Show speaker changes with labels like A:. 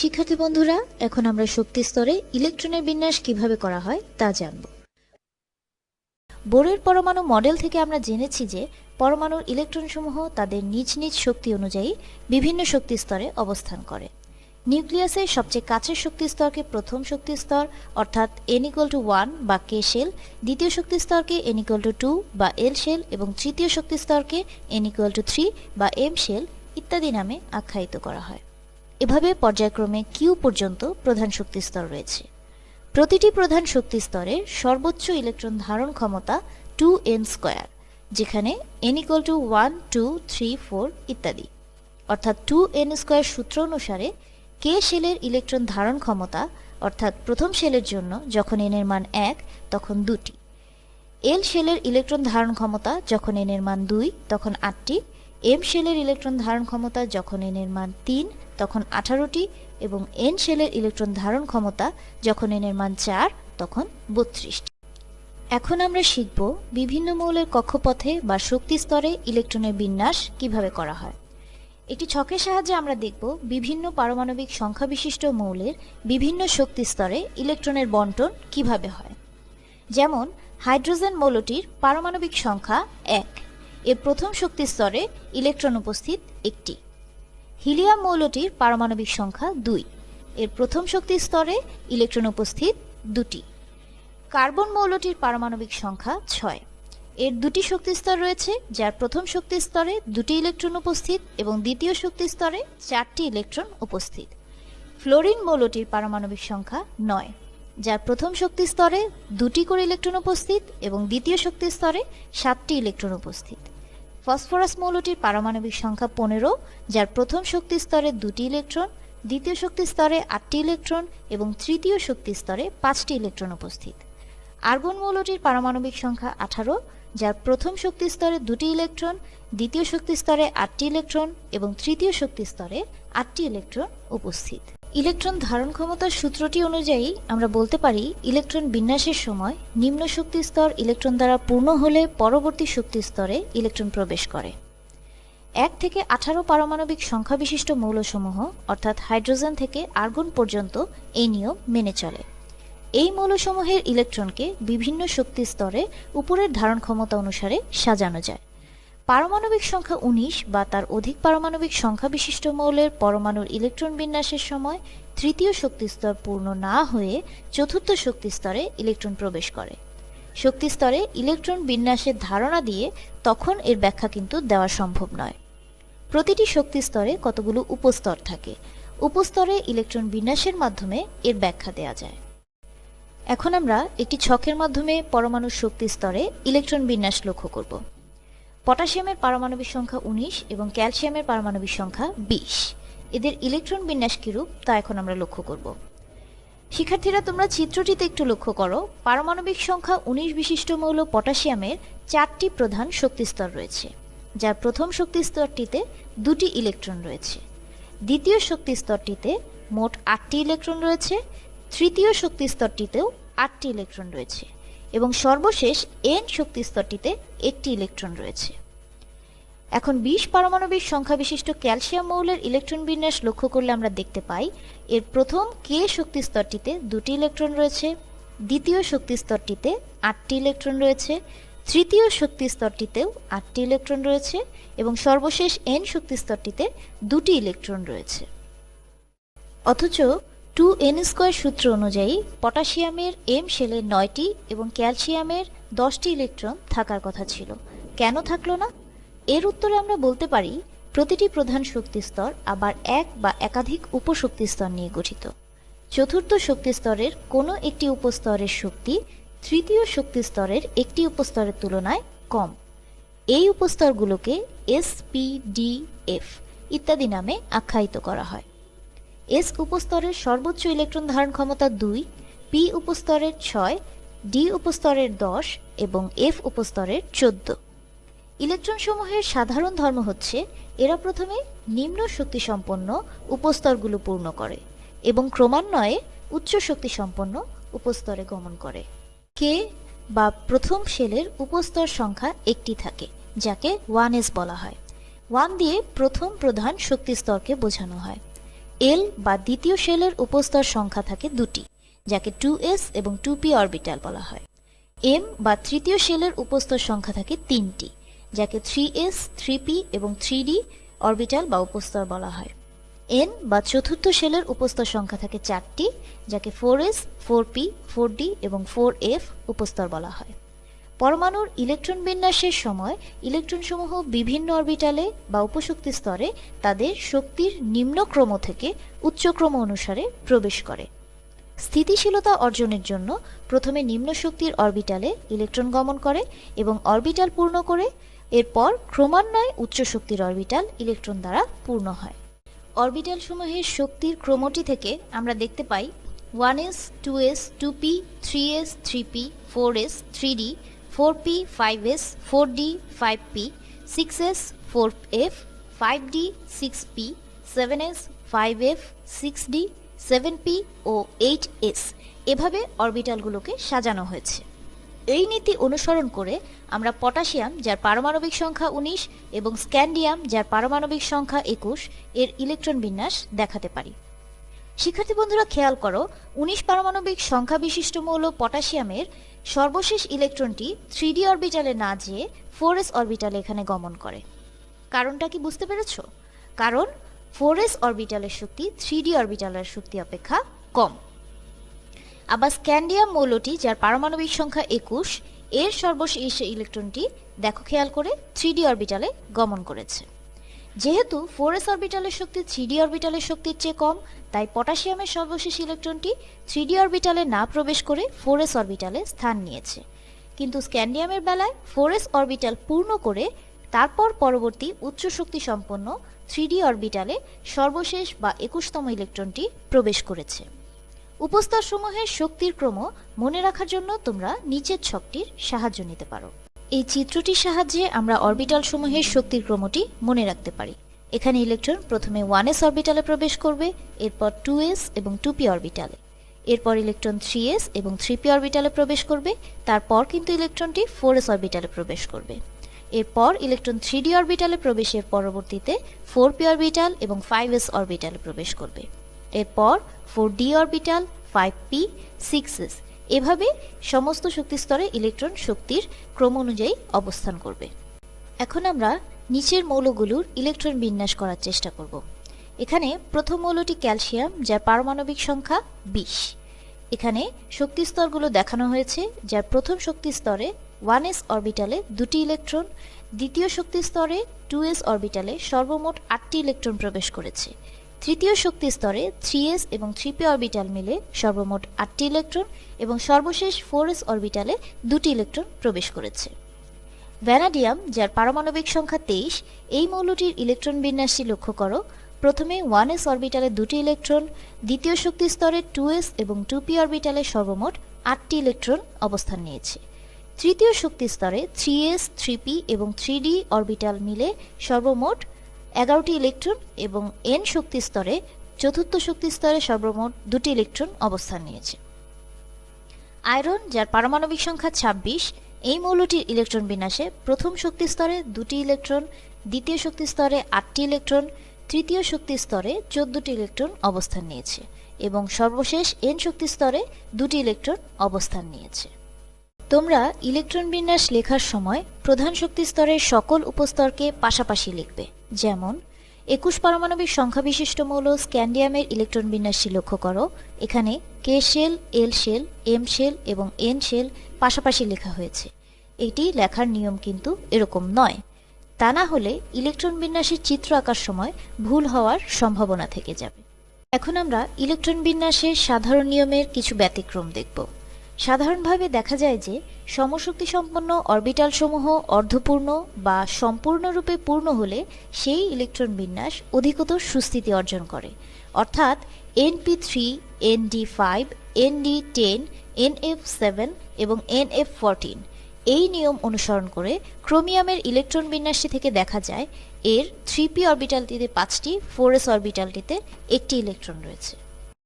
A: শিক্ষার্থী বন্ধুরা, এখন আমরা শক্তি স্তরে ইলেকট্রনের বিন্যাস কীভাবে করা হয় তা জানব। বোরের পরমাণু মডেল থেকে আমরা জেনেছি যে পরমাণুর ইলেকট্রনসমূহ তাদের নিজ নিজ শক্তি অনুযায়ী বিভিন্ন শক্তি স্তরে অবস্থান করে। নিউক্লিয়াসের সবচেয়ে কাছের শক্তি স্তরকে প্রথম শক্তি স্তর, অর্থাৎ এন ইকুয়াল টু ওয়ান বা কে শেল দ্বিতীয় শক্তি স্তরকে এন ইকুয়াল টু টু বা এল শেল এবং তৃতীয় শক্তি স্তরকে এন ইকুয়াল টু থ্রি বা এম শেল ইত্যাদি নামে আখ্যায়িত করা হয়। এভাবে পর্যায়ক্রমে কিউ পর্যন্ত প্রধান শক্তি স্তর রয়েছে। প্রতিটি প্রধান শক্তি স্তরের সর্বোচ্চ ইলেকট্রন ধারণ ক্ষমতা টু এন স্কোয়ার যেখানে n equal to one two three four ইত্যাদি। অর্থাৎ টু এন স্কোয়ার সূত্র অনুসারে কে শেলের ইলেকট্রন ধারণ ক্ষমতা, অর্থাৎ প্রথম শেলের জন্য যখন এন এর মান এক, তখন দুটি। এল শেলের ইলেকট্রন ধারণ ক্ষমতা যখন এন এর মান দুই, তখন আটটি। এম শেলের ইলেকট্রন ধারণ ক্ষমতা যখন এন এর মান তিন তখন আঠারোটি এবং এন শেলের ইলেকট্রন ধারণ ক্ষমতা যখন এন এর মান চার, তখন বত্রিশটি। এখন আমরা শিখব বিভিন্ন মৌলের কক্ষপথে বা শক্তি স্তরে ইলেকট্রনের বিন্যাস কীভাবে করা হয়। একটি ছকের সাহায্যে আমরা দেখব বিভিন্ন পারমাণবিক সংখ্যা বিশিষ্ট মৌলের বিভিন্ন শক্তি স্তরে ইলেকট্রনের বন্টন কীভাবে হয়। যেমন, হাইড্রোজেন মৌলটির পারমাণবিক সংখ্যা এক। এর প্রথম শক্তি স্তরে ইলেকট্রন উপস্থিত একটি। হিলিয়াম মৌলটির পারমাণবিক সংখ্যা দুই। এর প্রথম শক্তি স্তরে ইলেকট্রন উপস্থিত দুটি। কার্বন মৌলটির পারমাণবিক সংখ্যা ছয়। এর দুটি শক্তি স্তর রয়েছে, যার প্রথম শক্তি স্তরে দুটি ইলেকট্রন উপস্থিত এবং দ্বিতীয় শক্তি স্তরে চারটি ইলেকট্রন উপস্থিত। ফ্লোরিন মৌলটির পারমাণবিক সংখ্যা নয়, যার প্রথম শক্তি স্তরে দুটি করে ইলেকট্রন উপস্থিত এবং দ্বিতীয় শক্তি স্তরে সাতটি ইলেকট্রন উপস্থিত। ফসফরাস মৌলটির পারমাণবিক সংখ্যা পনেরো, যার প্রথম শক্তি স্তরে দুটি ইলেকট্রন, দ্বিতীয় শক্তি স্তরে আটটি ইলেকট্রন এবং তৃতীয় শক্তি স্তরে পাঁচটি ইলেকট্রন উপস্থিত। আর্গন মৌলটির পারমাণবিক সংখ্যা আঠারো, যার প্রথম শক্তি স্তরে দুটি ইলেকট্রন, দ্বিতীয় শক্তি স্তরে আটটি ইলেকট্রন এবং তৃতীয় শক্তি স্তরে আটটি ইলেকট্রন উপস্থিত। ইলেকট্রন ধারণ ক্ষমতার সূত্রটি অনুযায়ী আমরা বলতে পারি ইলেকট্রন বিন্যাসের সময় নিম্ন শক্তি স্তর ইলেকট্রন দ্বারা পূর্ণ হলে পরবর্তী শক্তি স্তরে ইলেকট্রন প্রবেশ করে। এক থেকে আঠারো পারমাণবিক সংখ্যা বিশিষ্ট মৌলসমূহ, অর্থাৎ হাইড্রোজেন থেকে আর্গন পর্যন্ত, এই নিয়ম মেনে চলে। এই মৌলসমূহের ইলেকট্রনকে বিভিন্ন শক্তি স্তরে উপরের ধারণ ক্ষমতা অনুসারে সাজানো যায়। পারমাণবিক সংখ্যা উনিশ বা তার অধিক পারমাণবিক সংখ্যা বিশিষ্ট মৌলের পরমাণুর ইলেকট্রন বিন্যাসের সময় তৃতীয় শক্তিস্তর পূর্ণ না হয়ে চতুর্থ শক্তিস্তরে ইলেকট্রন প্রবেশ করে। শক্তি স্তরে ইলেকট্রন বিন্যাসের ধারণা দিয়ে তখন এর ব্যাখ্যা কিন্তু দেওয়া সম্ভব নয়। প্রতিটি শক্তি স্তরে কতগুলো উপস্তর থাকে? উপস্তরে ইলেকট্রন বিন্যাসের মাধ্যমে এর ব্যাখ্যা দেওয়া যায়। এখন আমরা একটি ছকের মাধ্যমে পরমাণুর শক্তি স্তরে ইলেকট্রন বিন্যাস লক্ষ্য করব। পটাশিয়ামের পারমাণবিক সংখ্যা উনিশ এবং ক্যালসিয়ামের পারমাণবিক সংখ্যা বিশ। এদের ইলেকট্রন বিন্যাস কিরূপ, তা এখন আমরা লক্ষ্য করব। শিক্ষার্থীরা, তোমরা চিত্রটিতে একটু লক্ষ্য করো। পারমাণবিক সংখ্যা উনিশ বিশিষ্ট মৌল পটাশিয়ামের চারটি প্রধান শক্তিস্তর রয়েছে, যার প্রথম শক্তিস্তরটিতে দুটি ইলেকট্রন রয়েছে। দ্বিতীয় শক্তিস্তরটিতে মোট আটটি ইলেকট্রন রয়েছে। তৃতীয় শক্তিস্তরটিতেও আটটি ইলেকট্রন রয়েছে। এবং সর্বশেষ এন শক্তিস্তরটিতে একটি ইলেকট্রন রয়েছে। এখন বিশ পারমাণবিক সংখ্যা বিশিষ্ট ক্যালসিয়াম মৌলের ইলেকট্রন বিন্যাস লক্ষ্য করলে আমরা দেখতে পাই, এর প্রথম কে শক্তিস্তরটিতে দুটি ইলেকট্রন রয়েছে, দ্বিতীয় শক্তিস্তরটিতে আটটি ইলেকট্রন রয়েছে, তৃতীয় শক্তিস্তরটিতেও আটটি ইলেকট্রন রয়েছে এবং সর্বশেষ এন শক্তিস্তরটিতে দুটি ইলেকট্রন রয়েছে। অথচ টু এন স্কোয়ার সূত্র অনুযায়ী পটাশিয়ামের এম শেলে নয়টি এবং ক্যালসিয়ামের দশটি ইলেকট্রন থাকার কথা ছিল। কেন থাকল না? এর উত্তরে আমরা বলতে পারি, প্রতিটি প্রধান শক্তিস্তর আবার এক বা একাধিক উপশক্তিস্তর নিয়ে গঠিত। চতুর্থ শক্তিস্তরের কোনো একটি উপস্তরের শক্তি তৃতীয় শক্তিস্তরের একটি উপস্তরের তুলনায় কম। এই উপস্তরগুলোকে এস পি ডি এফ ইত্যাদি নামে আখ্যায়িত করা হয়। এস উপস্তরের সর্বোচ্চ ইলেকট্রন ধারণ ক্ষমতা দুই, পি উপস্তরের ছয়, ডি উপস্তরের দশ এবং এফ উপস্তরের চোদ্দ। ইলেকট্রনসমূহের সাধারণ ধর্ম হচ্ছে, এরা প্রথমে নিম্ন শক্তি সম্পন্ন উপস্তরগুলো পূর্ণ করে এবং ক্রমান্বয়ে উচ্চ শক্তি সম্পন্ন উপস্তরে গমন করে। কে বা প্রথম শেলের উপস্তর সংখ্যা একটি থাকে, যাকে ওয়ান এস বলা হয়। ওয়ান দিয়ে প্রথম প্রধান শক্তি স্তরকে বোঝানো হয়। এল বা দ্বিতীয় শেলের উপস্তর সংখ্যা থাকে দুটি, যাকে টু এস এবং টু পি অরবিটাল বলা হয়। এম বা তৃতীয় শেলের উপস্তর সংখ্যা থাকে তিনটি, যাকে থ্রি এস থ্রি পি এবং থ্রি ডি অরবিটাল বা উপস্তর বলা হয়। এন বা চতুর্থ শেলের উপস্তর সংখ্যা থাকে চারটি, যাকে four s four p four d এবং ফোর এফ উপস্তর বলা হয়। পরমাণুর ইলেকট্রন বিন্যাসের সময় ইলেকট্রনসমূহ বিভিন্ন অরবিটালে বা উপশক্তি স্তরে তাদের শক্তির নিম্নক্রম থেকে উচ্চক্রম অনুসারে প্রবেশ করে। স্থিতিশীলতা অর্জনের জন্য প্রথমে নিম্ন শক্তির অরবিটালে ইলেকট্রন গমন করে এবং অরবিটাল পূর্ণ করে, এরপর ক্রমান্বয়ে উচ্চ শক্তির অরবিটাল ইলেকট্রন দ্বারা পূর্ণ হয়। অরবিটাল সমূহের শক্তির ক্রমটি থেকে আমরা দেখতে পাই one s, two s, two p, three s, three p, four s, three d four p five s four d five p six s four f five d six p seven s five f six d seven p ও eight S এভাবে অরবিটালগুলোকে সাজানো হয়েছে। এই নীতি অনুসরণ করে আমরা potassium, যার পারমাণবিক সংখ্যা উনিশ, এবং স্ক্যান্ডিয়াম, যার পারমাণবিক সংখ্যা একুশ, এর ইলেকট্রন বিন্যাস দেখাতে পারি। শিক্ষার্থী বন্ধুরা, খেয়াল করো, উনিশ পারমাণবিক সংখ্যা বিশিষ্ট মৌল পটাশিয়ামের সর্বশেষ ইলেকট্রনটি থ্রি ডি অরবিটালে না যেয়ে ফোর এস অরবিটালে এখানে গমন করে। কারণটা কি বুঝতে পেরেছ? কারণ ফোর এস অরবিটালের শক্তি থ্রি ডি অরবিটালের শক্তি অপেক্ষা কম। আবার স্ক্যান্ডিয়াম মৌলটি, যার পারমাণবিক সংখ্যা একুশ, এর সর্বশেষ ইলেকট্রনটি, দেখো খেয়াল করে থ্রি ডি অরবিটালে গমন করেছে। যেহেতু ফোর এস অরবিটালের শক্তি থ্রি ডি অরবিটালের শক্তির চেয়ে কম, তাই পটাশিয়ামের সর্বশেষ ইলেকট্রনটি থ্রি ডি অরবিটালে না প্রবেশ করে ফোর এস অরবিটালে স্থান নিয়েছে। কিন্তু স্ক্যান্ডিয়ামের বেলায় ফোর এস অরবিটাল পূর্ণ করে তারপর পরবর্তী উচ্চ শক্তি সম্পন্ন থ্রি ডি অরবিটালে সর্বশেষ বা একুশতম ইলেকট্রনটি প্রবেশ করেছে। উপস্তরসমূহের শক্তির ক্রম মনে রাখার জন্য তোমরা নিচের ছকটির সাহায্য নিতে পারো। এই চিত্রটির সাহায্যে আমরা অরবিটাল সমূহের শক্তির ক্রমটি মনে রাখতে পারি। এখানে ইলেকট্রন প্রথমে ওয়ান এস অরবিটালে প্রবেশ করবে, এরপর টু এস এবং টু পি অরবিটালে। এরপর ইলেকট্রন থ্রি এস এবং থ্রি পি অরবিটালে প্রবেশ করবে, তারপর কিন্তু ইলেকট্রনটি ফোর এস অরবিটালে প্রবেশ করবে। এরপর ইলেকট্রন থ্রি ডি অরবিটালে প্রবেশের পরবর্তীতে ফোর পি অরবিটাল এবং ফাইভ এস অরবিটালে প্রবেশ করবে। এরপর four d orbital, five p, six s এভাবে সমস্ত শক্তি স্তরে ইলেকট্রন শক্তির ক্রম অনুযায়ী অবস্থান করবে। এখন আমরা নিচের মৌলগুলোর ইলেকট্রন বিন্যাস করার চেষ্টা করব। এখানে প্রথম মৌলটি ক্যালসিয়াম, যার পারমাণবিক সংখ্যা বিশ। এখানে শক্তি স্তরগুলো দেখানো হয়েছে, যার প্রথম শক্তি স্তরে ওয়ান এস অরবিটালে দুটি ইলেকট্রন, দ্বিতীয় শক্তি স্তরে টু এস অরবিটালে সর্বমোট আটটি ইলেকট্রন প্রবেশ করেছে। তৃতীয় শক্তি স্তরে থ্রি এস এবং থ্রি পি অরবিটাল মিলে সর্বমোট আটটি ইলেকট্রন এবং সর্বশেষ ফোর এস অরবিটালে দুটি ইলেকট্রন প্রবেশ করেছে। ভ্যানাডিয়াম, যার পারমাণবিক সংখ্যা তেইশ, এই মৌলটির ইলেকট্রন বিন্যাসটি লক্ষ্য করো। প্রথমে ওয়ান এস অরবিটালে দুটি ইলেকট্রন, দ্বিতীয় শক্তি স্তরে টু এস এবং টু পি অরবিটালে সর্বমোট আটটি ইলেকট্রন অবস্থান নিয়েছে। তৃতীয় শক্তি স্তরে থ্রি এস, থ্রি পি এবং থ্রি ডি অরবিটাল মিলে সর্বমোট এগারোটি ইলেকট্রন এবং এন শক্তি স্তরে চতুর্থ শক্তি স্তরে সর্বমোট দুটি ইলেকট্রন অবস্থান নিয়েছে। আয়রন, যার পারমাণবিক সংখ্যা ছাব্বিশ, এই মৌলটির ইলেকট্রন বিন্যাসে প্রথম শক্তি স্তরে দুটি ইলেকট্রন, দ্বিতীয় শক্তি স্তরে আটটি ইলেকট্রন, তৃতীয় শক্তি স্তরে চোদ্দটি ইলেকট্রন অবস্থান নিয়েছে এবং সর্বশেষ এন শক্তি স্তরে দুটি ইলেকট্রন অবস্থান নিয়েছে। তোমরা ইলেকট্রন বিন্যাস লেখার সময় প্রধান শক্তি স্তরের সকল উপস্তরকে পাশাপাশি লিখবে। যেমন, একুশ পারমাণবিক সংখ্যা বিশিষ্ট মৌল স্ক্যান্ডিয়ামের ইলেকট্রন বিন্যাসটি লক্ষ্য করো। এখানে K shell L shell M shell এবং এন শেল পাশাপাশি লেখা হয়েছে। এটি লেখার নিয়ম কিন্তু এরকম নয়। তা না হলে ইলেকট্রন বিন্যাসের চিত্র আঁকার সময় ভুল হওয়ার সম্ভাবনা থেকে যাবে। এখন আমরা ইলেকট্রন বিন্যাসের সাধারণ নিয়মের কিছু ব্যতিক্রম দেখব। সাধারণভাবে দেখা যায় যে সমশক্তি সম্পন্ন অরবিটাল সমূহ অর্ধপূর্ণ বা সম্পূর্ণরূপে পূর্ণ হলে সেই ইলেকট্রন বিন্যাস অধিকতর সুস্থিতি অর্জন করে। অর্থাৎ NP three, ND five, ND ten, NF seven এবং এনএফ ফোরটিন এই নিয়ম অনুসরণ করে ক্রোমিয়ামের ইলেকট্রন বিন্যাসটি থেকে দেখা যায় এর থ্রি পি অরবিটালটিতে পাঁচটি, ফোর এস অরবিটালটিতে একটি ইলেকট্রন রয়েছে।